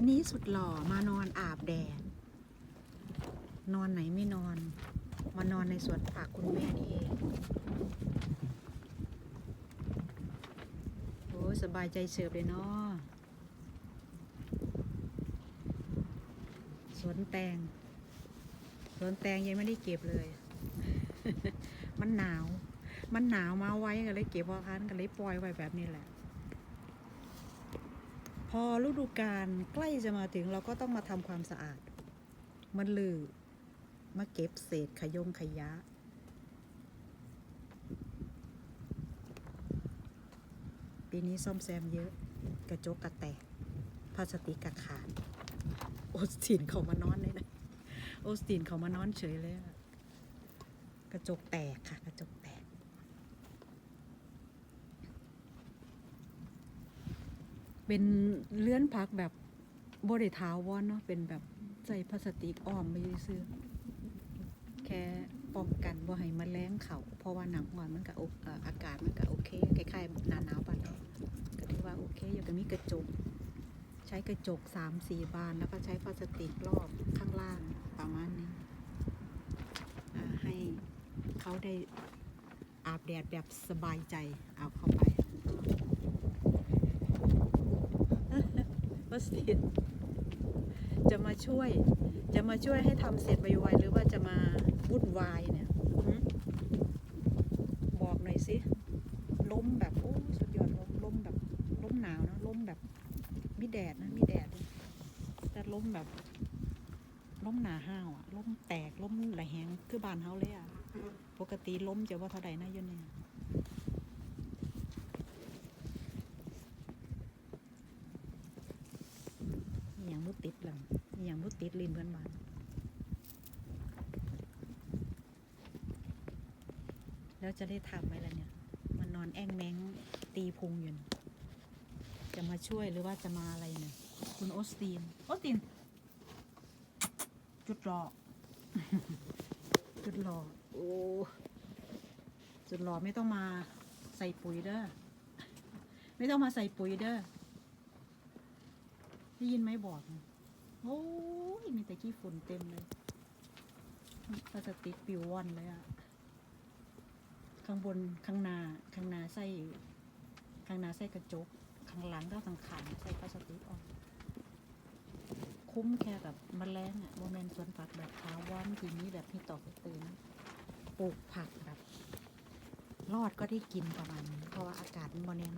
วันนี้สุดหล่อมานอนอาบแดด นอนไหนไม่นอน มานอนในสวนผักคุณแม่นี่เองโอ้สบายใจเสิร์ฟเลยเนาะสวนแตง สวนแตงยังไม่ได้เก็บเลย มันหนาว มันหนาวมาไว้ก็เลยเก็บพอคันก็เลยปล่อยไว้แบบนี้แหละ พอฤดูกาลใกล้จะมาถึงเราก็ต้องมาทำความสะอาด มันลือมาเก็บเศษขยงขยะ ปีนี้ซ่อมแซมเยอะ กระจกกระแตกพลาสติกกระขาด โอสตินเขามานอนเลยนะ โอสตินเขามานอนเฉยเลย กระจกแตกค่ะ กระจกแตก เป็นเลื่อนพักแบบบริทาวอนเนาะเป็นแบบใส่พลาสติกอ้อมไม่ได้ซื้อ แค่ป้องกันว่าให้มแมลงเขาเพราะว่าหนังหอนมันก็อากาศมันก็โอเคคล้ายๆหนาหนาวปานเราก็ถือว่าโอเคอยู่ก็มีกระจก ใช้กระจกสามสี่บานแล้วก็ใช้พลาสติกรอบข้างล่างประมาณนี้ให้เขาได้อาบแดดแบบสบายใจเอาเข้าไป วั สติจะมาช่วย จะมาช่วยให้ทำเสร็จไวๆหรือว่าจะมาวุ่นวายเนี่ยบอกหน่อยสิล้มแบบโอ้สุดยอดล้มล้มแบบล้มหนาวนะล้มแบบมีแดดนะมีแดดแต่ล้มแบบล้มหนาห้าวอะล้มแตกล้มไหลแหงคือบานเฮาเลยอะปกติล้มจะว่าเท่าใดนะยุ่เนี่ย อหย่างมุติดลังอหย่างมุ ติดลินเพื่อนบ้านแล้วจะได้ทำไหมล่ะเนี่ย มันนอนแอ้งแมงตีพุงอยู่จะมาช่วยหรือว่าจะมาอะไรเนี่ย คุณโอสตีน โอสตีน จุดรอ จุดรอ โอ้ จุดรอไม่ต้องมาใส่ปุ๋ยเด้อ ไม่ต้องมาใส่ปุ๋ยเด้อ ได้ยินไหมบอก โอ้ มีแต่ขี้ฝุ่นเต็มเลยพลาสติกปิวว่อนเลยอะข้างบนข้างหน้าข้างหน้าใส่ข้างหน้าใส่กระจก ข้างหลังก็ข้างขาใส่พลาสติกออกคุ้มแค่กับมแมลงอะโมเมนสวนผักแบบทาวอนทีนี้แบบที่ต่อกตื่นปลูกผักแบบรอดก็ได้กินประมาณนี้เพราะว่าอากาศมันบ่แน่นอน